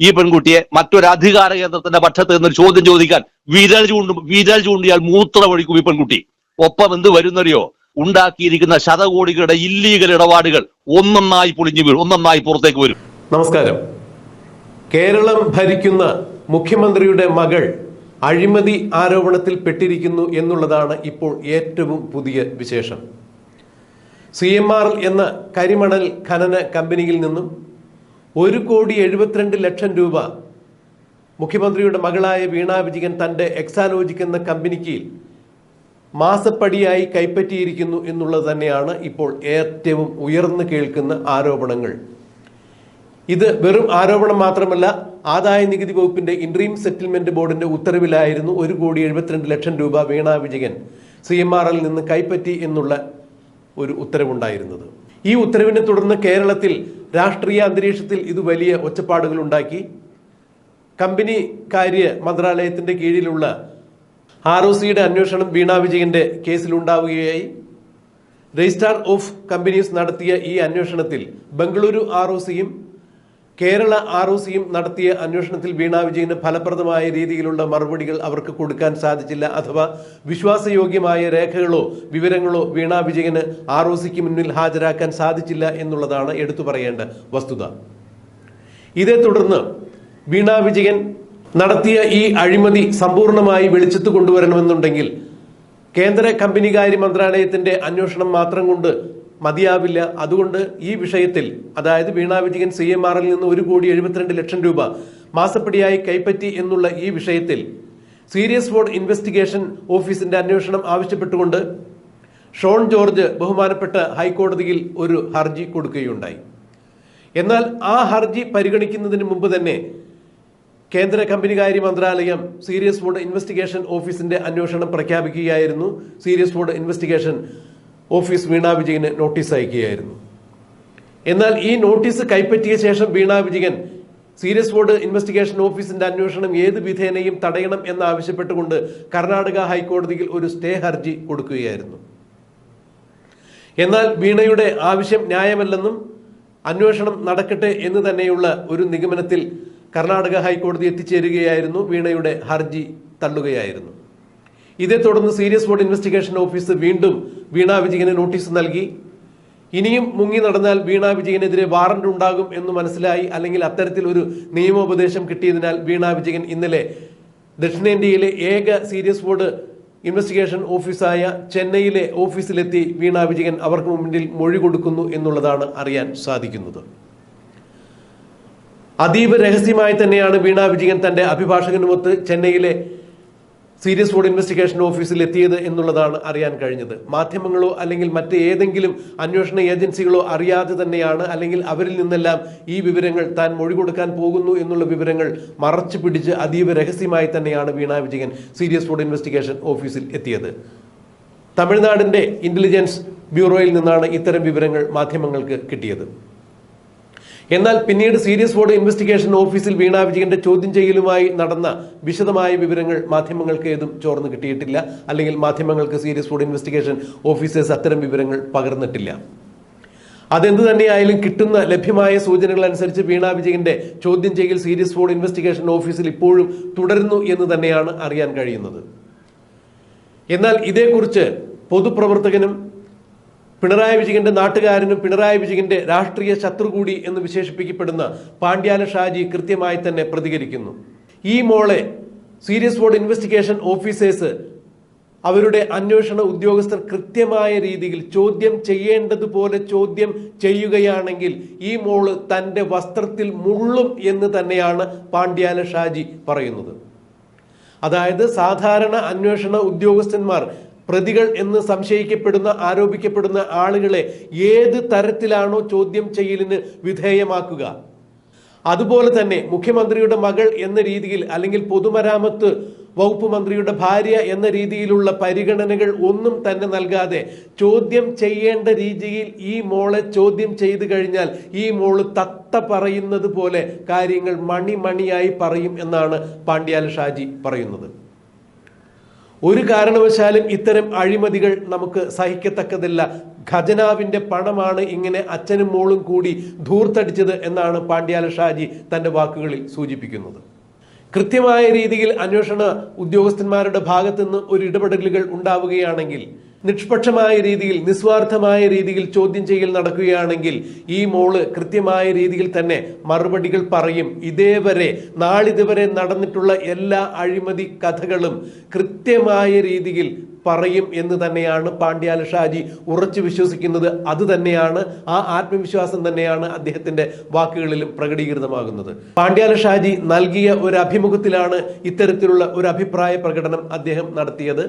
ഈ പെൺകുട്ടിയെ മറ്റൊരു അധികാര കേന്ദ്രത്തിന്റെ പക്ഷത്ത് നിന്നൊരു ചോദ്യം ചോദിക്കാൻ വിരൽ ചൂണ്ടും വിരൽ ചൂണ്ടിയാൽ മൂത്ര ഒഴിക്കും ഈ പെൺകുട്ടി. ഒപ്പം എന്ത് വരുന്നറിയോ? ഉണ്ടാക്കിയിരിക്കുന്ന ശതകോടികളുടെ ഇല്ലീഗൽ ഇടപാടുകൾ ഒന്നൊന്നായി പൊളിഞ്ഞു വീഴും ഒന്നൊന്നായി പുറത്തേക്ക് വരും. നമസ്കാരം. കേരളം ഭരിക്കുന്ന മുഖ്യമന്ത്രിയുടെ മകൾ അഴിമതി ആരോപണത്തിൽ പെട്ടിരിക്കുന്നു എന്നുള്ളതാണ് ഇപ്പോൾ ഏറ്റവും പുതിയ വിശേഷം. സി എം ആർ എന്ന കരിമണൽ ഖനന കമ്പനിയിൽ നിന്നും ഒരു കോടി എഴുപത്തിരണ്ട് ലക്ഷം രൂപ മുഖ്യമന്ത്രിയുടെ മകളായ വീണ വിജയൻ തന്റെ എക്സാലോജിക് എന്ന കമ്പനിക്ക് മാസപ്പടിയായി കൈപ്പറ്റിയിരിക്കുന്നു എന്നുള്ളത് തന്നെയാണ് ഇപ്പോൾ ഏറ്റവും ഉയർന്നു കേൾക്കുന്ന ആരോപണങ്ങൾ. ഇത് വെറും ആരോപണം മാത്രമല്ല ആദായ നികുതി വകുപ്പിന്റെ ഇൻട്രീം സെറ്റിൽമെന്റ് ബോർഡിന്റെ ഉത്തരവിലായിരുന്നു ഒരു കോടി എഴുപത്തിരണ്ട് ലക്ഷം രൂപ Veena Vijayan C M R L നിന്ന് കൈപ്പറ്റി എന്നുള്ള ഒരു ഉത്തരവുണ്ടായിരുന്നത്. ഈ ഉത്തരവിനെ തുടർന്ന് കേരളത്തിൽ രാഷ്ട്രീയ അന്തരീക്ഷത്തിൽ ഇത് വലിയ ഒച്ചപ്പാടുകൾ ഉണ്ടാക്കി. കമ്പനി കാര്യ മന്ത്രാലയത്തിന്റെ കീഴിലുള്ള ആർ ഒ സിയുടെ അന്വേഷണം വീണ വിജയന്റെ കേസിലുണ്ടാവുകയായി രജിസ്ട്രാർ ഓഫ് കമ്പനീസ് നടത്തിയ ഈ അന്വേഷണത്തിൽ ബംഗളൂരു ആർ ഒ സിയും കേരള ആർ ഒ സിയും നടത്തിയ അന്വേഷണത്തിൽ വീണ വിജയന് ഫലപ്രദമായ രീതിയിലുള്ള മറുപടികൾ അവർക്ക് കൊടുക്കാൻ സാധിച്ചില്ല അഥവാ വിശ്വാസയോഗ്യമായ രേഖകളോ വിവരങ്ങളോ വീണ വിജയന് ആർ ഒ സിക്ക് മുന്നിൽ ഹാജരാക്കാൻ സാധിച്ചില്ല എന്നുള്ളതാണ് എടുത്തു പറയേണ്ട വസ്തുത. ഇതേ തുടർന്ന് വീണ വിജയൻ നടത്തിയ ഈ അഴിമതി സമ്പൂർണമായി വെളിച്ചത്ത് കൊണ്ടുവരണമെന്നുണ്ടെങ്കിൽ കേന്ദ്ര കമ്പനികാര്യ മന്ത്രാലയത്തിന്റെ അന്വേഷണം മാത്രം കൊണ്ട് മതിയാവില്ല. അതുകൊണ്ട് ഈ വിഷയത്തിൽ അതായത് വീണ വിജയൻ സി എം ആറിൽ നിന്ന് ഒരു കോടി എഴുപത്തിരണ്ട് ലക്ഷം രൂപ മാസപ്പടിയായി കൈപ്പറ്റി എന്നുള്ള ഈ വിഷയത്തിൽ സീരിയസ് ഫോർഡ് ഇൻവെസ്റ്റിഗേഷൻ ഓഫീസിന്റെ അന്വേഷണം ആവശ്യപ്പെട്ടുകൊണ്ട് ഷോൺ ജോർജ് ബഹുമാനപ്പെട്ട ഹൈക്കോടതിയിൽ ഒരു ഹർജി കൊടുക്കുകയുണ്ടായി. എന്നാൽ ആ ഹർജി പരിഗണിക്കുന്നതിന് മുമ്പ് തന്നെ കേന്ദ്ര കമ്പനികാര്യ മന്ത്രാലയം സീരിയസ് ഫുഡ് ഇൻവെസ്റ്റിഗേഷൻ ഓഫീസിന്റെ അന്വേഷണം പ്രഖ്യാപിക്കുകയായിരുന്നു. Serious fraud investigation office Veena വിജയന് നോട്ടീസ് അയക്കുകയായിരുന്നു. എന്നാൽ ഈ നോട്ടീസ് കൈപ്പറ്റിയ ശേഷം Veena Vijayan serious fraud investigation ഓഫീസിന്റെ അന്വേഷണം ഏത് വിധേനയും തടയണം എന്നാവശ്യപ്പെട്ടുകൊണ്ട് കർണാടക ഹൈക്കോടതിയിൽ ഒരു സ്റ്റേ ഹർജി കൊടുക്കുകയായിരുന്നു. എന്നാൽ വീണയുടെ ആവശ്യം ന്യായമല്ലെന്നും അന്വേഷണം നടക്കട്ടെ എന്ന് തന്നെയുള്ള ഒരു നിഗമനത്തിൽ കർണാടക ഹൈക്കോടതി എത്തിച്ചേരുകയായിരുന്നു. വീണയുടെ ഹർജി തള്ളുകയായിരുന്നു. ഇതേ തുടർന്ന് സീരിയസ് ബോർഡ് ഇൻവെസ്റ്റിഗേഷൻ ഓഫീസ് വീണ്ടും വീണ വിജയന് നോട്ടീസ് നൽകി. ഇനിയും മുങ്ങി നടന്നാൽ വീണ വിജയനെതിരെ വാറന്റ് ഉണ്ടാകും എന്ന് മനസ്സിലായി അല്ലെങ്കിൽ അത്തരത്തിൽ ഒരു നിയമോപദേശം കിട്ടിയതിനാൽ വീണ വിജയൻ ഇന്നലെ ദക്ഷിണേന്ത്യയിലെ ഏക സീരിയസ് ബോർഡ് ഇൻവെസ്റ്റിഗേഷൻ ഓഫീസായ ചെന്നൈയിലെ ഓഫീസിലെത്തി വീണ വിജയൻ അവർക്ക് മുന്നിൽ മൊഴി കൊടുക്കുന്നു എന്നുള്ളതാണ് അറിയാൻ സാധിക്കുന്നത്. അതീവ രഹസ്യമായി തന്നെയാണ് വീണ വിജയൻ തന്റെ അഭിഭാഷകനുമൊത്ത് ചെന്നൈയിലെ സീരിയസ് ഫുഡ് ഇൻവെസ്റ്റിഗേഷൻ ഓഫീസിൽ എത്തിയത് എന്നുള്ളതാണ് അറിയാൻ കഴിഞ്ഞത്. മാധ്യമങ്ങളോ അല്ലെങ്കിൽ മറ്റ് ഏതെങ്കിലും അന്വേഷണ ഏജൻസികളോ അറിയാതെ തന്നെയാണ് അല്ലെങ്കിൽ അവരിൽ നിന്നെല്ലാം ഈ വിവരങ്ങൾ താൻ മൊഴി കൊടുക്കാൻ പോകുന്നു എന്നുള്ള വിവരങ്ങൾ മറച്ചു പിടിച്ച് അതീവ രഹസ്യമായി തന്നെയാണ് Veena Vijayan serious fraud investigation ഓഫീസിൽ എത്തിയത്. തമിഴ്നാടിന്റെ ഇന്റലിജൻസ് ബ്യൂറോയിൽ നിന്നാണ് ഇത്തരം വിവരങ്ങൾ മാധ്യമങ്ങൾക്ക് കിട്ടിയത്. എന്നാൽ പിന്നീട് സീരിയസ് ബോർഡ് ഇൻവെസ്റ്റിഗേഷൻ ഓഫീസിൽ വീണ വിജയന്റെ ചോദ്യം ചെയ്യലുമായി നടന്ന വിശദമായ വിവരങ്ങൾ മാധ്യമങ്ങൾക്ക് ഏതും ചോർന്ന് കിട്ടിയിട്ടില്ല. അല്ലെങ്കിൽ മാധ്യമങ്ങൾക്ക് സീരിയസ് ബോർഡ് ഇൻവെസ്റ്റിഗേഷൻ ഓഫീസേഴ്സ് അത്തരം വിവരങ്ങൾ പകർന്നിട്ടില്ല. അതെന്ത് തന്നെയായാലും കിട്ടുന്ന ലഭ്യമായ സൂചനകൾ അനുസരിച്ച് വീണ വിജയന്റെ ചോദ്യം ചെയ്യൽ സീരിയസ് ബോർഡ് ഇൻവെസ്റ്റിഗേഷൻ ഓഫീസിൽ ഇപ്പോഴും തുടരുന്നു എന്ന് തന്നെയാണ് അറിയാൻ കഴിയുന്നത്. എന്നാൽ ഇതേക്കുറിച്ച് പൊതുപ്രവർത്തകനും പിണറായി വിജയന്റെ നാട്ടുകാരനും പിണറായി വിജയന്റെ രാഷ്ട്രീയ ശത്രു കൂടി എന്ന് വിശേഷിപ്പിക്കപ്പെടുന്ന പാണ്ഡ്യാല ഷാജി കൃത്യമായി തന്നെ പ്രതികരിക്കുന്നു. ഈ മോളെ സീരിയസ് ബോർഡ് ഇൻവെസ്റ്റിഗേഷൻ ഓഫീസേഴ്സ് അവരുടെ അന്വേഷണ ഉദ്യോഗസ്ഥർ കൃത്യമായ രീതിയിൽ ചോദ്യം ചെയ്യേണ്ടതുപോലെ ചോദ്യം ചെയ്യുകയാണെങ്കിൽ ഈ മോൾ തന്റെ വസ്ത്രത്തിൽ മുള്ളും എന്ന് തന്നെയാണ് പാണ്ഡ്യാല ഷാജി പറയുന്നത്. അതായത് സാധാരണ അന്വേഷണ ഉദ്യോഗസ്ഥന്മാർ പ്രതികൾ എന്ന് സംശയിക്കപ്പെടുന്ന ആരോപിക്കപ്പെടുന്ന ആളുകളെ ഏത് തരത്തിലാണോ ചോദ്യം ചെയ്യലിന് വിധേയമാക്കുക? അതുപോലെ തന്നെ മുഖ്യമന്ത്രിയുടെ മകൾ എന്ന രീതിയിൽ അല്ലെങ്കിൽ പൊതുമരാമത്ത് വകുപ്പ് മന്ത്രിയുടെ ഭാര്യ എന്ന രീതിയിലുള്ള പരിഗണനകൾ ഒന്നും തന്നെ നൽകാതെ ചോദ്യം ചെയ്യേണ്ട രീതിയിൽ ഈ മോളെ ചോദ്യം ചെയ്തു കഴിഞ്ഞാൽ ഈ മോൾ തത്ത പറയുന്നത് പോലെ കാര്യങ്ങൾ മണിമണിയായി പറയും എന്നാണ് പാണ്ഡ്യാല ഷാജി പറയുന്നത്. ഒരു കാരണവശാലും ഇത്തരം അഴിമതികൾ നമുക്ക് സഹിക്കത്തക്കതല്ല. ഖജനാവിന്റെ പണമാണ് ഇങ്ങനെ അച്ഛനും മോളും കൂടി ധൂർത്തടിച്ചത് എന്നാണ് പാണ്ഡ്യാല ഷാജി തന്റെ വാക്കുകളിൽ സൂചിപ്പിക്കുന്നത്. കൃത്യമായ രീതിയിൽ അന്വേഷണ ഉദ്യോഗസ്ഥന്മാരുടെ ഭാഗത്തുനിന്ന് ഒരു ഇടപെടലുകൾ ഉണ്ടാവുകയാണെങ്കിൽ നിഷ്പക്ഷമായ രീതിയിൽ നിസ്വാർത്ഥമായ രീതിയിൽ ചോദ്യം ചെയ്യൽ നടക്കുകയാണെങ്കിൽ ഈ മോൾ കൃത്യമായ രീതിയിൽ തന്നെ മറുപടികൾ പറയും. ഇതേവരെ നാളിതുവരെ നടന്നിട്ടുള്ള എല്ലാ അഴിമതി കഥകളും കൃത്യമായ രീതിയിൽ പറയും എന്ന് തന്നെയാണ് പാണ്ഡ്യാല ഷാജി ഉറച്ചു വിശ്വസിക്കുന്നത്. അത് തന്നെയാണ് ആ ആത്മവിശ്വാസം തന്നെയാണ് അദ്ദേഹത്തിന്റെ വാക്കുകളിലും പ്രകടീകൃതമാകുന്നത്. പാണ്ഡ്യാല ഷാജി നൽകിയ ഒരു അഭിമുഖത്തിലാണ് ഇത്തരത്തിലുള്ള ഒരു അഭിപ്രായ പ്രകടനം അദ്ദേഹം നടത്തിയത്.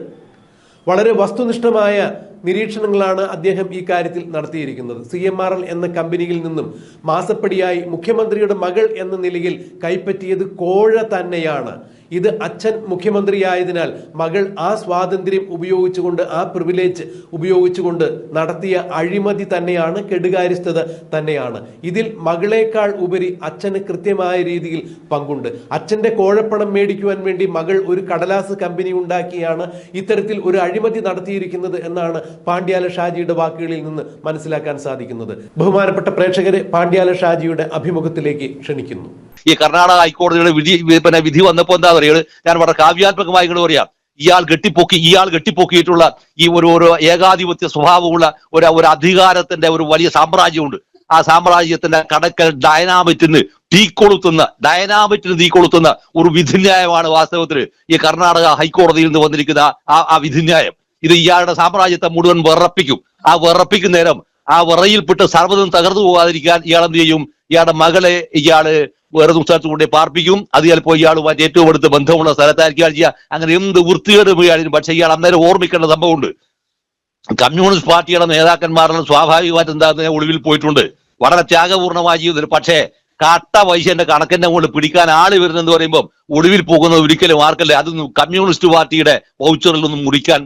വളരെ വസ്തുനിഷ്ഠമായ നിരീക്ഷണങ്ങളാണ് അദ്ദേഹം ഈ കാര്യത്തിൽ നടത്തിയിരിക്കുന്നത്. സി എം ആർ എൽ എന്ന കമ്പനിയിൽ നിന്നും മാസപ്പടിയായി മുഖ്യമന്ത്രിയുടെ മകൾ എന്ന നിലയിൽ കൈപ്പറ്റിയത് കോഴ തന്നെയാണ്. ഇത് അച്ഛൻ മുഖ്യമന്ത്രിയായതിനാൽ മകൾ ആ സ്വാതന്ത്ര്യം ഉപയോഗിച്ചുകൊണ്ട് ആ പ്രിവിലേജ് ഉപയോഗിച്ചുകൊണ്ട് നടത്തിയ അഴിമതി തന്നെയാണ് കെടുകാര്യസ്ഥത തന്നെയാണ്. ഇതിൽ മകളേക്കാൾ ഉപരി അച്ഛന് കൃത്യമായ രീതിയിൽ പങ്കുണ്ട്. അച്ഛന്റെ കോഴപ്പണം മേടിക്കുവാൻ വേണ്ടി മകൾ ഒരു കടലാസ് കമ്പനി ഉണ്ടാക്കിയാണ് ഇത്തരത്തിൽ ഒരു അഴിമതി നടത്തിയിരിക്കുന്നത് എന്നാണ് പാണ്ഡ്യാല ഷാജിയുടെ വാക്കുകളിൽ നിന്ന് മനസ്സിലാക്കാൻ സാധിക്കുന്നത്. ബഹുമാനപ്പെട്ട പ്രേക്ഷകരെ പാണ്ഡ്യാല ഷാജിയുടെ അഭിമുഖത്തിലേക്ക് ക്ഷണിക്കുന്നു. ഈ കർണാടക ഹൈക്കോടതിയുടെ വിധി പിന്നെ വിധി വന്നപ്പോ എന്താ പറയുക ഞാൻ വളരെ കാവ്യാത്മകമായി പറയാം ഇയാൾ കെട്ടിപ്പൊക്കി ഇയാൾ കെട്ടിപ്പൊക്കിയിട്ടുള്ള ഈ ഒരു ഒരു ഏകാധിപത്യ സ്വഭാവമുള്ള ഒരു ഒരു അധികാരത്തിന്റെ ഒരു വലിയ സാമ്രാജ്യമുണ്ട്. ആ സാമ്രാജ്യത്തിന്റെ കടക്കൽ ഡയനാമിറ്റിന് തീ കൊളുത്തുന്ന ഡയനാമിറ്റിന് തീ കൊളുത്തുന്ന ഒരു വിധിന്യായമാണ് വാസ്തവത്തിൽ ഈ കർണാടക ഹൈക്കോടതിയിൽ നിന്ന് വന്നിരിക്കുന്ന ആ ആ വിധിന്യായം. ഇത് ഇയാളുടെ സാമ്രാജ്യത്തെ മുഴുവൻ വിറപ്പിക്കും. ആ വിറപ്പിക്കുന്ന നേരം ആ വിറയിൽപ്പെട്ട് സർവതും തകർന്നു പോകാതിരിക്കാൻ ഇയാൾ എന്ത് ചെയ്യും? ഇയാളുടെ മകളെ ഇയാൾ വേറെ സ്ഥലത്ത് കൊണ്ടേ പാർപ്പിക്കും. അത് ചിലപ്പോൾ ഇയാളുമായിട്ട് ഏറ്റവും അടുത്ത് ബന്ധമുള്ള സ്ഥലത്തായിരിക്കും ചെയ്യുക. അങ്ങനെ എന്ത് വൃത്തികേടും ഇയാളിനും. പക്ഷെ ഇയാൾ അന്നേരം ഓർമ്മിക്കേണ്ട സംഭവമുണ്ട്. കമ്മ്യൂണിസ്റ്റ് പാർട്ടിയുടെ നേതാക്കന്മാരുടെ സ്വാഭാവികമായിട്ട് എന്താ? ഒളിവിൽ പോയിട്ടുണ്ട്. വളരെ ത്യാഗപൂർണമായ ജീവിതത്തിൽ. പക്ഷേ കട്ട പൈസന്റെ കണക്കിന്റെ മുകളിൽ പിടിക്കാൻ ആൾ വരുന്നെന്ന് പറയുമ്പോൾ ഒടുവിൽ പോകുന്നത് ഒരിക്കലും ആർക്കല്ല. അതൊന്നും കമ്മ്യൂണിസ്റ്റ് പാർട്ടിയുടെ വൗച്ചറിലൊന്നും മുറിക്കാൻ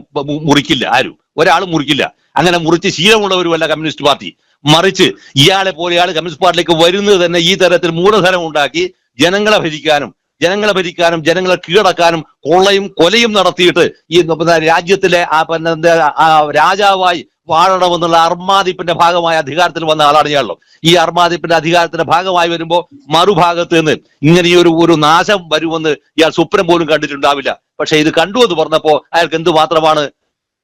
മുറിക്കില്ല ആരും. ഒരാൾ മുറിക്കില്ല. അങ്ങനെ മുറിച്ച് ശീലമുള്ളവരുമല്ല കമ്മ്യൂണിസ്റ്റ് പാർട്ടി. മറിച്ച് ഇയാളെ പോലെ കമ്മ്യൂണിസ്റ്റ് പാർട്ടിയിലേക്ക് വരുന്നത് തന്നെ ഈ തരത്തിൽ മൂലധനം ഉണ്ടാക്കി ജനങ്ങളെ ഭരിക്കാനും ജനങ്ങളെ ഭരിക്കാനും ജനങ്ങളെ കീഴടക്കാനും കൊള്ളയും കൊലയും നടത്തിയിട്ട് ഈ രാജ്യത്തിലെ ആ രാജാവായി വാഴണമെന്നുള്ള അർമാദിപ്പിന്റെ ഭാഗമായ അധികാരത്തിൽ വന്ന ആളാണ് ഇയാളോ ഈ അർമാദിപ്പിന്റെ അധികാരത്തിന്റെ ഭാഗമായി വരുമ്പോൾ മറുഭാഗത്ത് നിന്ന് ഇങ്ങനെ ഒരു ഒരു നാശം വരുമെന്ന് ഇയാൾ സ്വപ്നം പോലും കണ്ടിട്ടുണ്ടാവില്ല. പക്ഷെ ഇത് കണ്ടു എന്ന് പറഞ്ഞപ്പോ അയാൾക്ക് എന്ത് മാത്രമാണ്?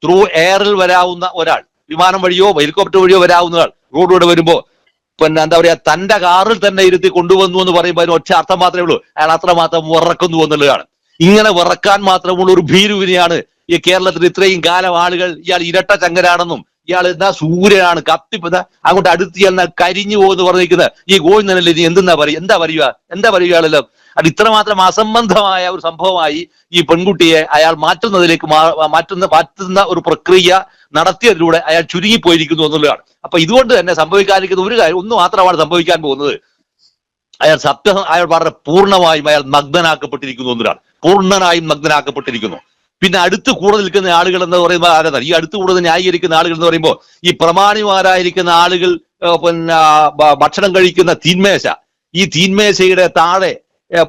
ത്രൂ എയറിൽ വരാവുന്ന ഒരാൾ വിമാനം വഴിയോ ഹെലികോപ്റ്റർ വഴിയോ വരാവുന്ന ആൾ റോഡിലൂടെ വരുമ്പോ പിന്നെ എന്താ പറയാ തന്റെ കാറിൽ തന്നെ ഇരുത്തി കൊണ്ടുവന്നു എന്ന് പറയുമ്പോൾ അതിന് ഒറ്റ അർത്ഥം മാത്രമേ ഉള്ളൂ. അയാൾ അത്രമാത്രം വിറക്കുന്നു എന്നുള്ളതാണ്. ഇങ്ങനെ വിറക്കാൻ മാത്രമുള്ള ഒരു ഭീരുവിനെയാണ് ഈ കേരളത്തിൽ ഇത്രയും കാലം ആളുകൾ. ഇയാൾ ഇരട്ട ചങ്കരാണെന്നും ഇയാൾ എന്താ സൂര്യനാണ് കത്തി അങ്ങോട്ട് അടുത്ത് ചെന്നാൽ കരിഞ്ഞു പോകുന്നു പറഞ്ഞിരിക്കുന്നത്. ഈ ഗോവിന്ദനല്ലേ ഇനി എന്തെന്നാ പറയുക എന്താ പറയുക എന്താ പറയുക ഇയാളെല്ലാം? അത് ഇത്രമാത്രം അസംബന്ധമായ ഒരു സംഭവമായി ഈ പെൺകുട്ടിയെ അയാൾ മാറ്റുന്നതിലേക്ക് മാറ്റുന്ന മാറ്റുന്ന ഒരു പ്രക്രിയ നടത്തിയതിലൂടെ അയാൾ ചുരുങ്ങിപ്പോയിരിക്കുന്നു എന്നുള്ളതാണ്. അപ്പൊ ഇതുകൊണ്ട് തന്നെ സംഭവിക്കാതിരിക്കുന്ന ഒരു കാര്യം ഒന്ന് മാത്രമാണ് സംഭവിക്കാൻ പോകുന്നത്. അയാൾ സത്യ അയാൾ വളരെ പൂർണമായും അയാൾ നഗ്നനാക്കപ്പെട്ടിരിക്കുന്നു എന്നൊരാൾ പൂർണനായും നഗ്നനാക്കപ്പെട്ടിരിക്കുന്നു പിന്നെ അടുത്ത് കൂടെ നിൽക്കുന്ന ആളുകൾ എന്ന് പറയുമ്പോൾ ആരാണ്? ഈ അടുത്ത് കൂടുതൽ ന്യായീകരിക്കുന്ന ആളുകൾ എന്ന് പറയുമ്പോൾ ഈ പ്രമാണിമാരായിരിക്കുന്ന ആളുകൾ പിന്നെ ഭക്ഷണം കഴിക്കുന്ന തീന്മേശ ഈ തീന്മേശയുടെ താഴെ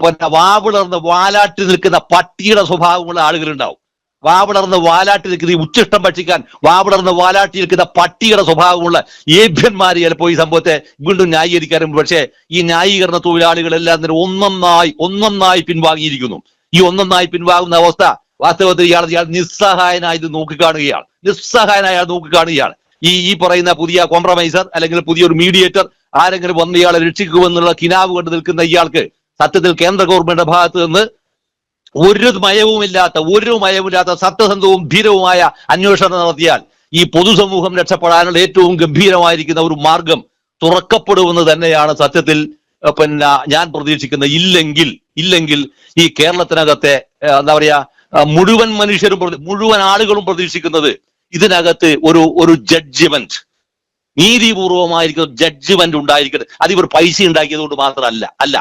പിന്നെ വാവിളർന്ന് വാലാട്ടി നിൽക്കുന്ന പട്ടിയുടെ സ്വഭാവമുള്ള ആളുകളുണ്ടാവും. വാവിളർന്ന് വാലാട്ടി നിൽക്കുന്ന ഈ ഉച്ചിഷ്ടം ഭക്ഷിക്കാൻ വാവിളർന്ന് വാലാട്ടി നിൽക്കുന്ന പട്ടിയുടെ സ്വഭാവമുള്ള ഏഭ്യന്മാർ ചിലപ്പോൾ ഈ സംഭവത്തെ വീണ്ടും ന്യായീകരിക്കാറുണ്ട്. പക്ഷേ ഈ ന്യായീകരണ തൊഴിലാളികളെല്ലാം തന്നെ ഒന്നൊന്നായി ഒന്നൊന്നായി പിൻവാങ്ങിയിരിക്കുന്നു. ഈ ഒന്നൊന്നായി പിൻവാങ്ങുന്ന അവസ്ഥ വാസ്തവത്തിൽ ഇയാൾ ഇയാൾ നിസ്സഹായനായി ഇത് നോക്കിക്കാണുകയാണ്. നിസ്സഹായനായ നോക്കിക്കാണുകയാണ്. ഈ ഈ പറയുന്ന പുതിയ കോംപ്രമൈസർ അല്ലെങ്കിൽ പുതിയൊരു മീഡിയേറ്റർ ആരെങ്കിലും വന്ന് ഇയാളെ രക്ഷിക്കുമെന്നുള്ള കിനാവ് കണ്ട് നിൽക്കുന്ന ഇയാൾക്ക് സത്യത്തിൽ കേന്ദ്ര ഗവൺമെന്റിന്റെ ഭാഗത്ത് നിന്ന് ഒരു മയവുമില്ലാത്ത ഒരു മയവുമില്ലാത്ത സത്യസന്ധവും ധീരവുമായ അന്വേഷണം നടത്തിയാൽ ഈ പൊതുസമൂഹം രക്ഷപ്പെടാനുള്ള ഏറ്റവും ഗംഭീരമായിരിക്കുന്ന ഒരു മാർഗം തുറക്കപ്പെടുമെന്ന് തന്നെയാണ് സത്യത്തിൽ പിന്നെ ഞാൻ പ്രതീക്ഷിക്കുന്ന ഇല്ലെങ്കിൽ ഇല്ലെങ്കിൽ ഈ കേരളത്തിനകത്തെ എന്താ പറയാ മുഴുവൻ മനുഷ്യരും മുഴുവൻ ആളുകളും പ്രതീക്ഷിക്കുന്നത് ഇതിനകത്ത് ഒരു ഒരു ജഡ്ജ്മെന്റ് നീതിപൂർവമായിരിക്കുന്ന ജഡ്ജ്മെന്റ് ഉണ്ടായിരിക്കട്ടെ. അതിവർ പൈസ ഉണ്ടാക്കിയത് കൊണ്ട് മാത്രമല്ല അല്ല.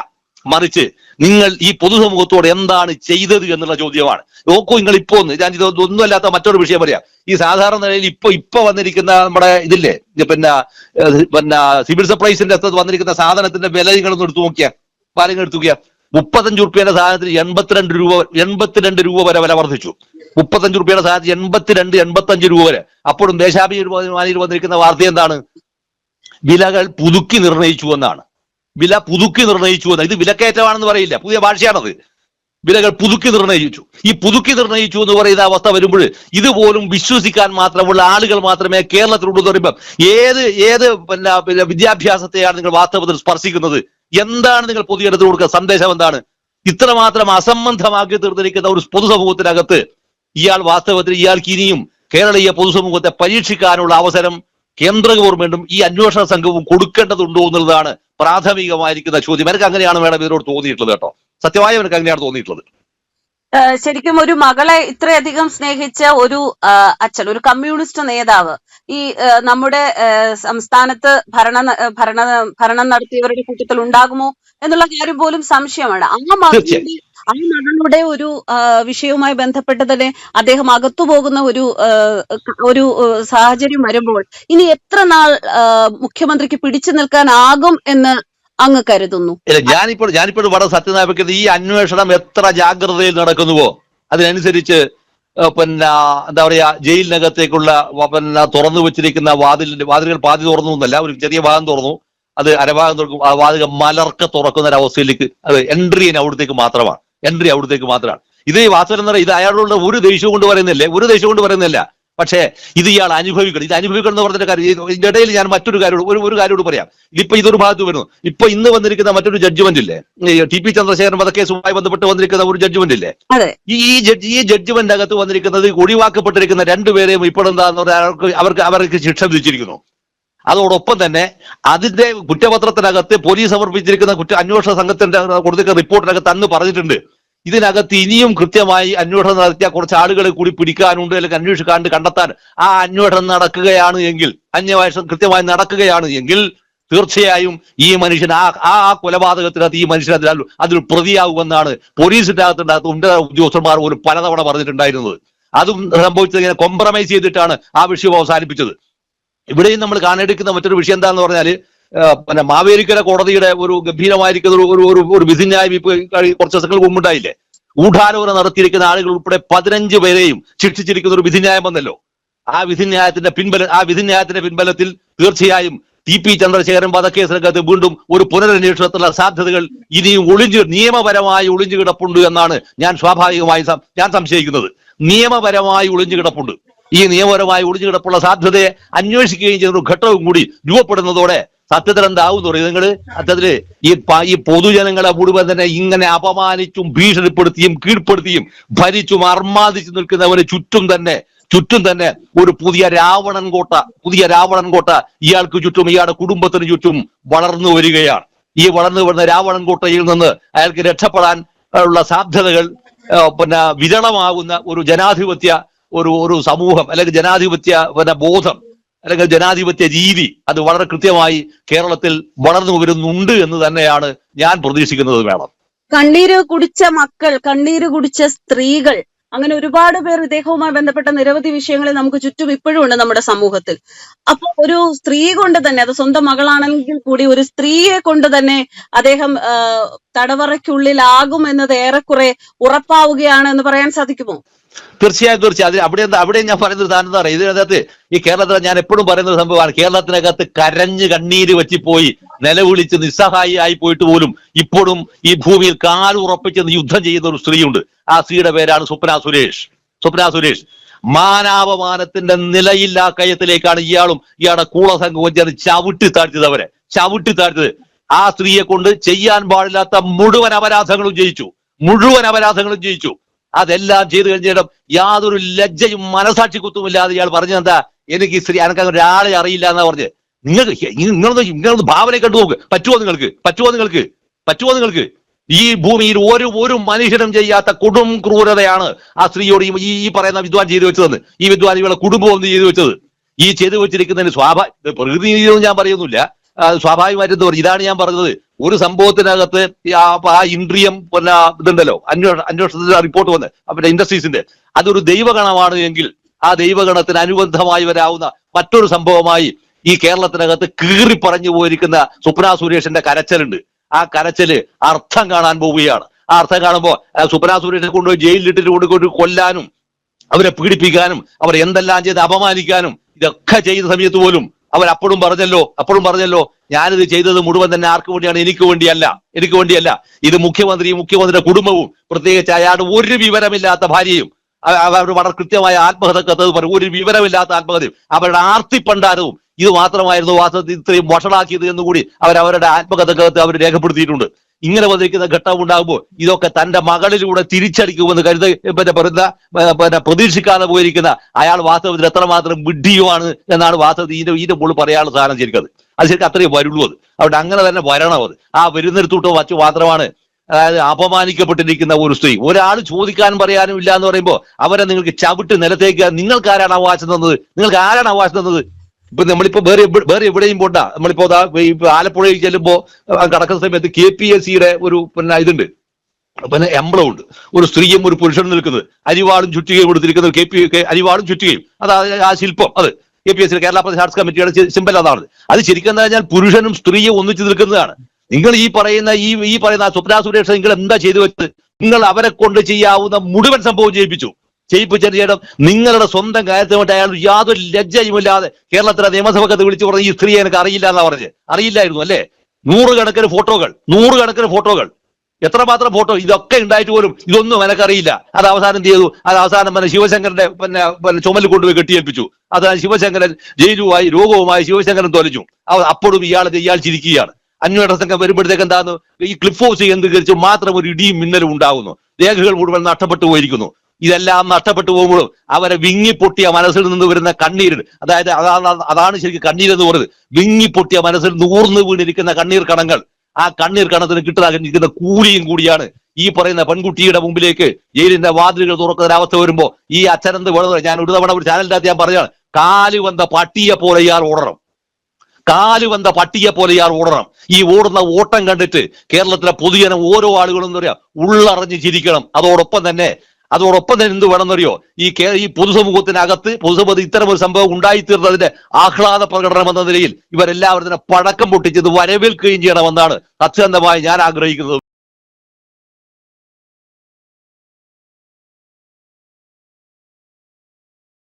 മറിച്ച് നിങ്ങൾ ഈ പൊതുസമൂഹത്തോട് എന്താണ് ചെയ്തത് എന്നുള്ള ചോദ്യമാണ്. നോക്കൂ നിങ്ങൾ ഇപ്പോ ഒന്ന് ഞാൻ ഇത് ഒന്നുമല്ലാത്ത മറ്റൊരു വിഷയം പറയാം. ഈ സാധാരണ നിലയിൽ ഇപ്പൊ ഇപ്പൊ വന്നിരിക്കുന്ന നമ്മുടെ ഇതില്ലേ? പിന്നെ പിന്നെ സിവിൽ സപ്ലൈസിന്റെ അകത്ത് വന്നിരിക്കുന്ന സാധനത്തിന്റെ വില നിങ്ങളൊന്ന് എടുത്തു നോക്കിയാൽ പാലങ്ങൾ എടുത്തു നോക്കിയാ. മുപ്പത്തഞ്ച് റുപ്യയുടെ സാധനത്തിൽ എൺപത്തിരണ്ട് രൂപ എൺപത്തിരണ്ട് രൂപ വരെ വില വർദ്ധിച്ചു. മുപ്പത്തഞ്ച് റുപ്യയുടെ സാധനത്തിന് എൺപത്തിരണ്ട് എൺപത്തഞ്ച് രൂപ വരെ. അപ്പോഴും ദേശാഭിമാനിയിൽ വന്നിരിക്കുന്ന വാർത്ത എന്താണ്? വിലകൾ പുതുക്കി നിർണയിച്ചു എന്നാണ്. വില പുതുക്കി നിർണയിച്ചു എന്ന്. ഇത് വിലക്കയറ്റമാണെന്ന് പറയില്ല. പുതിയ ഭാഷയാണത്. വിലകൾ പുതുക്കി നിർണയിച്ചു. ഈ പുതുക്കി നിർണയിച്ചു എന്ന് പറയുന്ന അവസ്ഥ വരുമ്പോൾ ഇതുപോലും വിശ്വസിക്കാൻ മാത്രമുള്ള ആളുകൾ മാത്രമേ കേരളത്തിലുള്ളൂ എന്ന് പറയുമ്പോൾ ഏത് ഏത് പിന്നെ പിന്നെ വിദ്യാഭ്യാസത്തെയാണ് നിങ്ങൾ വാസ്തവത്തിൽ സ്പർശിക്കുന്നത്? എന്താണ് നിങ്ങൾ പൊതുജനത്തിന് കൊടുക്കുക സന്ദേശം എന്താണ്? ഇത്രമാത്രം അസംബന്ധമാക്കി തീർന്നിരിക്കുന്ന ഒരു പൊതുസമൂഹത്തിനകത്ത് ഇയാൾ വാസ്തവത്തിൽ ഇയാൾക്ക് ഇനിയും കേരളീയ പൊതുസമൂഹത്തെ പരീക്ഷിക്കാനുള്ള അവസരം കേന്ദ്ര ഗവൺമെന്റും ഈ അന്വേഷണ സംഘവും കൊടുക്കേണ്ടതുണ്ടോ എന്നുള്ളതാണ് പ്രാഥമികമായിരിക്കുന്ന ചോദ്യം. എനിക്ക് അങ്ങനെയാണ് മേഡം ഇതിനോട് തോന്നിയിട്ടുള്ളത് കേട്ടോ. സത്യമായ എനിക്ക് അങ്ങനെയാണ് തോന്നിയിട്ടുള്ളത്. ശരിക്കും ഒരു മകളെ ഇത്രയധികം സ്നേഹിച്ച ഒരു അച്ഛൻ ഒരു കമ്മ്യൂണിസ്റ്റ് നേതാവ് ഈ നമ്മുടെ സംസ്ഥാനത്ത് ഭരണ ഭരണ ഭരണം നടത്തിയവരുടെ കൂട്ടത്തിൽ ഉണ്ടാകുമോ എന്നുള്ള കാര്യം പോലും സംശയമാണ്. ആ മകളുടെ. ആ മകളുടെ ഒരു വിഷയവുമായി ബന്ധപ്പെട്ട് തന്നെ അദ്ദേഹം അകത്തു പോകുന്ന ഒരു ഒരു സാഹചര്യം വരുമ്പോൾ ഇനി എത്ര നാൾ മുഖ്യമന്ത്രിക്ക് പിടിച്ചു നിൽക്കാനാകും എന്ന് അങ്ങ് കരുതുന്നു? ഇല്ല ഞാനിപ്പോൾ ഞാനിപ്പോൾ വളരെ സത്യനാപിക്കുന്നത് ഈ അന്വേഷണം എത്ര ജാഗ്രതയിൽ നടക്കുന്നുവോ അതിനനുസരിച്ച് പിന്നെ എന്താ പറയാ ജയിലിനകത്തേക്കുള്ള പിന്നെ തുറന്നു വെച്ചിരിക്കുന്ന വാതിലിന്റെ വാതിലുകൾ പാതി തുറന്നു എന്നല്ല ഒരു ചെറിയ ഭാഗം തുറന്നു. അത് അരഭാഗം തുറക്കും ആ വാതിൽ മലർക്ക തുറക്കുന്ന ഒരു അവസ്ഥയിലേക്ക് അത് എൻട്രി അവിടത്തേക്ക് മാത്രമാണ്. എൻട്രി അവിടത്തേക്ക് മാത്രമാണ്. ഇത് വാസവൻ എന്ന് പറയുന്നത് ഇത് അയാളോട് ഒരു ദേഷ്യവും കൊണ്ട് പറയുന്നില്ലേ. ഒരു ദേഷ്യവും കൊണ്ട് പറയുന്നില്ല. പക്ഷേ ഇത് ഇയാൾ അനുഭവിക്കണം. ഇത് അനുഭവിക്കണം എന്ന് പറഞ്ഞിട്ട് കാര്യം ഇതിന്റെ ഇടയിൽ ഞാൻ മറ്റൊരു കാര്യം ഒരു ഒരു കാര്യം കൂടി പറയാം. ഇതിപ്പോ ഇതൊരു ഭാഗത്ത് വരുന്നു. ഇപ്പൊ ഇന്ന് വന്നിരിക്കുന്ന മറ്റൊരു ജഡ്ജ്മെന്റ് ഇല്ലേ? ടി പി ചന്ദ്രശേഖരൻ വധക്കേസുമായി ബന്ധപ്പെട്ട് വന്നിരിക്കുന്ന ഒരു ജഡ്ജ്മെന്റ് ഇല്ലേ? ഈ ജഡ്ജ് ഈ ജഡ്ജ്മെന്റ് അകത്ത് വന്നിരിക്കുന്നത് ഒഴിവാക്കപ്പെട്ടിരിക്കുന്ന രണ്ടുപേരെയും ഇപ്പോഴെന്താന്ന് പറഞ്ഞാൽ അവർക്ക് അവർക്ക് ശിക്ഷ വിധിച്ചിരിക്കുന്നു. അതോടൊപ്പം തന്നെ അതിന്റെ കുറ്റപത്രത്തിനകത്ത് പോലീസ് സമർപ്പിച്ചിരിക്കുന്ന കുറ്റ അന്വേഷണ സംഘത്തിന്റെ കൊടുത്തിരിക്കുന്ന റിപ്പോർട്ടിനകത്ത് അന്ന് പറഞ്ഞിട്ടുണ്ട്. ഇതിനകത്ത് ഇനിയും കൃത്യമായി അന്വേഷണം നടത്തിയ കുറച്ച് ആളുകളെ കൂടി പിടിക്കാനുണ്ട് അല്ലെങ്കിൽ അന്വേഷിക്കാണ്ട് കണ്ടെത്താൻ. ആ അന്വേഷണം നടക്കുകയാണ് എങ്കിൽ അന്വേഷണം കൃത്യമായി നടക്കുകയാണ് എങ്കിൽ തീർച്ചയായും ഈ മനുഷ്യൻ ആ ആ ആ കൊലപാതകത്തിനകത്ത് ഈ മനുഷ്യൻ അതിൽ അതിൽ പ്രതിയാകുമെന്നാണ് പോലീസിന്റെ അകത്തുണ്ടാകത്ത് ഉന്നത ഉദ്യോഗസ്ഥന്മാർ ഒരു പലതവണ പറഞ്ഞിട്ടുണ്ടായിരുന്നത്. അതും സംഭവിച്ചത് ഇങ്ങനെ കോംപ്രമൈസ് ചെയ്തിട്ടാണ് ആ വിഷയം അവസാനിപ്പിച്ചത്. ഇവിടെയും നമ്മൾ കാണേണ്ടിരിക്കുന്ന മറ്റൊരു വിഷയം എന്താണെന്ന് പറഞ്ഞാൽ പിന്നെ മാവേലിക്കര കോടതിയുടെ ഒരു ഗംഭീരമായിരിക്കുന്ന ഒരു ഒരു ഒരു വിധിന്യായം ഇപ്പൊ കുറച്ച് ദിവസങ്ങൾക്ക് മുമ്പുണ്ടായില്ലേ? ഊഢാലോചന നടത്തിയിരിക്കുന്ന ആളുകൾ ഉൾപ്പെടെ പതിനഞ്ച് പേരെയും ശിക്ഷിച്ചിരിക്കുന്ന ഒരു വിധിന്യായം വന്നല്ലോ. ആ വിധിന്യായത്തിന്റെ പിൻബല ആ വിധിന്യായത്തിന്റെ പിൻബലത്തിൽ തീർച്ചയായും ടി പി ചന്ദ്രശേഖരൻ വധക്കേസിനകത്ത് വീണ്ടും ഒരു പുനരന്വേഷണത്തിനുള്ള സാധ്യതകൾ ഇനിയും ഒളിഞ്ഞു നിയമപരമായി ഒളിഞ്ഞു കിടപ്പുണ്ട് എന്നാണ് ഞാൻ സ്വാഭാവികമായി ഞാൻ സംശയിക്കുന്നത്. നിയമപരമായി ഒളിഞ്ഞു കിടപ്പുണ്ട്. ഈ നിയമപരമായി ഒളിച്ചു കിടപ്പുള്ള സാധ്യതയെ അന്വേഷിക്കുകയും ചെയ്യുന്ന ഒരു ഘട്ടവും കൂടി രൂപപ്പെടുന്നതോടെ സത്യത്തിൽ എന്താവും പറയുന്നത് നിങ്ങൾ സത്യത്തിൽ ഈ ഈ പൊതുജനങ്ങളെ മുഴുവൻ തന്നെ ഇങ്ങനെ അപമാനിച്ചും ഭീഷണിപ്പെടുത്തിയും കീഴ്പ്പെടുത്തിയും ഭരിച്ചും അർമാദിച്ചു നിൽക്കുന്നവന് ചുറ്റും തന്നെ ചുറ്റും തന്നെ ഒരു പുതിയ രാവണൻ കോട്ട പുതിയ രാവണൻ കോട്ട ഇയാൾക്ക് ചുറ്റും ഇയാളുടെ കുടുംബത്തിന് ചുറ്റും വളർന്നു വരികയാണ്. ഈ വളർന്നു വരുന്ന രാവണൻ കോട്ടയിൽ നിന്ന് അയാൾക്ക് രക്ഷപ്പെടാൻ ഉള്ള സാധ്യതകൾ പിന്നെ വിരളമാകുന്ന ഒരു ജനാധിപത്യ ഒരു ഒരു സമൂഹം അല്ലെങ്കിൽ ജനാധിപത്യ ബോധം അല്ലെങ്കിൽ ജനാധിപത്യ രീതി അത് വളരെ കൃത്യമായി കേരളത്തിൽ വളർന്നു വരുന്നുണ്ട് എന്ന് തന്നെയാണ് ഞാൻ പ്രതീക്ഷിക്കുന്നത് വേണം കണ്ണീര് കുടിച്ച മക്കൾ കണ്ണീര് കുടിച്ച സ്ത്രീകൾ അങ്ങനെ ഒരുപാട് പേർ ഇദ്ദേഹവുമായി ബന്ധപ്പെട്ട നിരവധി വിഷയങ്ങൾ നമുക്ക് ചുറ്റും ഇപ്പോഴും ഉണ്ട് നമ്മുടെ സമൂഹത്തിൽ. അപ്പൊ ഒരു സ്ത്രീ കൊണ്ട് തന്നെ അത് സ്വന്തം മകളാണെങ്കിൽ കൂടി ഒരു സ്ത്രീയെ കൊണ്ട് തന്നെ അദ്ദേഹം തടവറയ്ക്കുള്ളിലാകും എന്നത് ഏറെക്കുറെ ഉറപ്പാവുകയാണ് എന്ന് പറയാൻ സാധിക്കുമോ? തീർച്ചയായും തീർച്ചയായും. അവിടെ അവിടെ ഞാൻ പറയുന്നത് താൻ എന്താ പറയുക? ഇതിനകത്ത് ഈ കേരളത്തിലെ ഞാൻ എപ്പോഴും പറയുന്ന സംഭവമാണ്. കേരളത്തിനകത്ത് കരഞ്ഞ് കണ്ണീര് വെച്ചിപ്പോയി നിലവിളിച്ച് നിസ്സഹായിയായി പോയിട്ട് പോലും ഇപ്പോഴും ഈ ഭൂമിയിൽ കാലുറപ്പിച്ച് യുദ്ധം ചെയ്യുന്ന ഒരു സ്ത്രീയുണ്ട്. ആ സ്ത്രീയുടെ പേരാണ് സ്വപ്ന സുരേഷ്. സ്വപ്ന സുരേഷ്. മാനാപമാനത്തിന്റെ നിലയില്ലാ കയത്തിലേക്കാണ് ഇയാളും ഇയാളുടെ കൂളസംഘവും ചേർന്ന് ചവിട്ടി താഴ്ത്തിയത് അവരെ. ചവിട്ടി താഴ്ത്തത് ആ സ്ത്രീയെ കൊണ്ട് ചെയ്യാൻ പാടില്ലാത്ത മുഴുവൻ അപരാധങ്ങളും ജയിച്ചു. മുഴുവൻ അപരാധങ്ങളും ജയിച്ചു. അതെല്ലാം ചെയ്തു കഴിഞ്ഞിടം യാതൊരു ലജ്ജയും മനസാക്ഷി കുത്തുമില്ലാതെ ഇയാൾ പറഞ്ഞെന്താ എനിക്ക് ഈ സ്ത്രീ എനിക്ക് ഒരാളെ അറിയില്ല എന്നാ പറഞ്ഞ്. നിങ്ങൾക്ക് നിങ്ങളൊന്ന് നിങ്ങളൊന്ന് ഭാവന കണ്ടു നോക്ക്. പറ്റുമോ നിങ്ങൾക്ക്? പറ്റുമോ നിങ്ങൾക്ക്? പറ്റുമോ നിങ്ങൾക്ക്? ഈ ഭൂമിയിൽ ഒരു ഒരു മനുഷ്യനും ചെയ്യാത്ത കൊടും ക്രൂരതയാണ് ആ സ്ത്രീയോട് ഈ- ഈ പറയുന്ന വിദ്വാൻ ചെയ്തു വെച്ചതെന്ന്. ഈ വിദ്വാൻ ഇവളെ കുടുംബം ഒന്ന് ചെയ്തു വെച്ചത്. ഈ ചെയ്തു വെച്ചിരിക്കുന്നതിന് സ്വാഭാവിക പ്രകൃതി ഞാൻ പറയുന്നില്ല. സ്വാഭാവികമായിട്ടും പറയുക, ഇതാണ് ഞാൻ പറഞ്ഞത്. ഒരു സംഭവത്തിനകത്ത് ആ ഇൻട്രിയം പിന്നെ ഇതുണ്ടല്ലോ. അന്വേഷണ അന്വേഷണത്തിന്റെ റിപ്പോർട്ട് വന്ന്. അവരുടെ ഇൻഡസ്ട്രീസിന്റെ. അതൊരു ദൈവഗണമാണ് എങ്കിൽ ആ ദൈവഗണത്തിന് അനുബന്ധമായി വരാവുന്ന മറ്റൊരു സംഭവമായി ഈ കേരളത്തിനകത്ത് കീറി പറഞ്ഞു പോയിരിക്കുന്ന സ്വപ്ന സുരേഷിന്റെ കരച്ചലുണ്ട്. ആ കരച്ചൽ അർത്ഥം കാണാൻ പോവുകയാണ്. ആ അർത്ഥം കാണുമ്പോൾ സുപ്ന സുരേഷിനെ കൊണ്ടുപോയി ജയിലിലിട്ടിട്ട് കൊണ്ടുപോയി കൊല്ലാനും അവരെ പീഡിപ്പിക്കാനും അവരെ എന്തെല്ലാം ചെയ്ത് അപമാനിക്കാനും ഇതൊക്കെ ചെയ്ത സമയത്ത് പോലും അവരപ്പോഴും പറഞ്ഞല്ലോ അപ്പോഴും പറഞ്ഞല്ലോ ഞാനിത് ചെയ്തത് മുഴുവൻ തന്നെ ആർക്ക് വേണ്ടിയാണ്? എനിക്ക് വേണ്ടിയല്ല. എനിക്ക് വേണ്ടിയല്ല. ഇത് മുഖ്യമന്ത്രിയും മുഖ്യമന്ത്രിയുടെ കുടുംബവും പ്രത്യേകിച്ച് അയാളുടെ ഒരു വിവരമില്ലാത്ത ഭാര്യയും അവ- അവർ വളരെ കൃത്യമായ ആത്മഹത്യ കത്തത് പറയും ഒരു വിവരമില്ലാത്ത ആത്മഹത്യയും അവരുടെ ആർത്തി പണ്ടാരവും ഇത് മാത്രമായിരുന്നു വാസ്തവത്തിൽ ഇത്രയും വഷളാക്കിയത് എന്നുകൂടി അവർ അവരുടെ ആത്മകഥക്കകത്ത് അവർ രേഖപ്പെടുത്തിയിട്ടുണ്ട്. ഇങ്ങനെ വന്നിരിക്കുന്ന ഘട്ടം ഉണ്ടാകുമ്പോൾ ഇതൊക്കെ തന്റെ മകളിലൂടെ തിരിച്ചടിക്കുമെന്ന് കരുത പിന്നെ പറയുന്ന പിന്നെ പ്രതീക്ഷിക്കാതെ പോയിരിക്കുന്ന അയാൾ വാസ്തവത്തിൽ എത്രമാത്രം വിഡ്ഢിയുമാണ് എന്നാണ് വാസ്തവത്തിൽ ഇതിന്റെ ഇതിന്റെ മുകളിൽ പറയാനുള്ള സാധനം ശരിക്കത് അത്. ശരിക്കും അത്രയും വരുള്ളൂ അത്. അവിടെ അങ്ങനെ തന്നെ വരണം അത്. ആ വരുന്നിടത്തോട്ട് വച്ച് മാത്രമാണ് അതായത് അപമാനിക്കപ്പെട്ടിരിക്കുന്ന ഒരു സ്ത്രീ. ഒരാൾ ചോദിക്കാൻ പറയാനും ഇല്ല എന്ന് പറയുമ്പോൾ അവരെ നിങ്ങൾക്ക് ചവിട്ട് നിലത്തേക്ക് നിങ്ങൾക്ക് ആരാണ് അവകാശം തന്നത്? നിങ്ങൾക്ക് ആരാണ് അവകാശം തന്നത്? ഇപ്പൊ നമ്മളിപ്പോ വേറെ വേറെ എവിടെയും പോണ്ട. നമ്മളിപ്പോ ആലപ്പുഴയിൽ ചെല്ലുമ്പോ കടക്കുന്ന സമയത്ത് കെ പി എസ് സിയുടെ ഒരു പിന്നെ ഇതുണ്ട്. പിന്നെ എംബ്ലം ഉണ്ട്. ഒരു സ്ത്രീയും ഒരു പുരുഷനും നിൽക്കുന്നത്. അരിവാളും ചുറ്റുകയും കൊടുത്തിരിക്കുന്നത് കെ പി അരിവാളും ചുറ്റികയും. അതാ ആ ശില്പം അത്. K P S C Kerala Pradesh arts കമ്മിറ്റിയുടെ സിമ്പൽ അതാണ്. അത് ശരിക്കും എന്ന് പറഞ്ഞാൽ പുരുഷനും സ്ത്രീയും ഒന്നിച്ചു നിൽക്കുന്നതാണ്. നിങ്ങൾ ഈ പറയുന്ന ഈ ഈ പറയുന്ന സ്വപ്ന സുരേഷ് നിങ്ങൾ എന്താ ചെയ്തു വെച്ചത്? നിങ്ങൾ അവരെ കൊണ്ട് ചെയ്യാവുന്ന മുഴുവൻ സംഭവം ചെയ്യിപ്പിച്ചു ചെയ്യിപ്പിച്ചതിന് ശേഷം നിങ്ങളുടെ സ്വന്തം കാര്യത്തിനുമായിട്ട് അയാൾ യാതൊരു ലജ്ജയുമില്ലാതെ കേരളത്തിലെ നിയമസഭക്കത്ത് വിളിച്ചു പറഞ്ഞ ഈ സ്ത്രീയെ എനിക്ക് അറിയില്ല എന്നാ പറഞ്ഞത് അറിയില്ലായിരുന്നു അല്ലേ? നൂറുകണക്കിന് ഫോട്ടോകൾ നൂറുകണക്കിന് ഫോട്ടോകൾ. എത്രമാത്രം ഫോട്ടോ? ഇതൊക്കെ ഉണ്ടായിട്ട് പോലും ഇതൊന്നും എനക്കറിയില്ല. അത് അവസാനം ചെയ്തു? അത് അവസാനം പിന്നെ ശിവശങ്കരന്റെ പിന്നെ പിന്നെ ചുമൽ കൊണ്ടുപോയി കെട്ടിയേൽപ്പിച്ചു. അത് ശിവശങ്കരൻ ജയിലുമായി രോഗവുമായി ശിവശങ്കരൻ തൊലച്ചു അപ്പോഴും ഇയാൾ ഇയാൾ ചിരിക്കുകയാണ്. അന്വേഷണ സംഘം വരുമ്പോഴത്തേക്ക് എന്താന്ന്? ഈ ക്ലിഫ് ഹൗസ് കേന്ദ്രീകരിച്ച് മാത്രം ഒരു ഇടിയും മിന്നലും ഉണ്ടാകുന്നു. രേഖകൾ മുഴുവൻ നഷ്ടപ്പെട്ടു പോയിരിക്കുന്നു. ഇതെല്ലാം നഷ്ടപ്പെട്ടു പോകുമ്പോഴും അവരെ വിങ്ങിപ്പൊട്ടിയ മനസ്സിൽ നിന്ന് വരുന്ന കണ്ണീര്. അതായത് അതാണ് അതാണ് ശരിക്കും കണ്ണീർ എന്ന് പറയുന്നത്. വിങ്ങിപ്പൊട്ടിയ മനസ്സിൽ നൂർന്ന് വീണിരിക്കുന്ന കണ്ണീർ കണങ്ങൾ. ആ കണ്ണീർ കണത്തിന് കിട്ടാതിരിക്കുന്ന കൂലിയും കൂടിയാണ് ഈ പറയുന്ന പെൺകുട്ടിയുടെ മുമ്പിലേക്ക് ജയിലിന്റെ വാതിലുകൾ തുറക്കുന്ന അവസ്ഥ വരുമ്പോ ഈ അച്ഛനെന്ത് വേണമെന്ന് ഞാൻ ഒരു തവണ ഒരു ചാനലിന്റെ അകത്ത് ഞാൻ പറഞ്ഞാണ് കാൽ വന്ന പട്ടിയെ പോലെ ഇയാൾ ഓടണം. കാൽ വന്ന പട്ടിയെ പോലെ ഇയാൾ ഓടണം. ഈ ഓടുന്ന ഓട്ടം കണ്ടിട്ട് കേരളത്തിലെ പൊതുജനം ഓരോ ആളുകളും എന്താ പറയാ ഉള്ളറിഞ്ഞ് ചിരിക്കണം. അതോടൊപ്പം തന്നെ അതോടൊപ്പം തന്നെ എന്ത് വേണമെന്നറിയോ? ഈ കേ ഈ പൊതുസമൂഹത്തിനകത്ത് പൊതുസമൂഹത്തിൽ ഇത്തരം ഒരു സംഭവം ഉണ്ടായിത്തീർന്നതിന്റെ ആഹ്ലാദ പ്രകടനം എന്ന നിലയിൽ ഇവരെല്ലാവരും തന്നെ പടക്കം പൊട്ടിച്ചത് വരവേൽക്കുകയും ചെയ്യണമെന്നാണ് സത്യസന്ധമായി ഞാൻ ആഗ്രഹിക്കുന്നത്.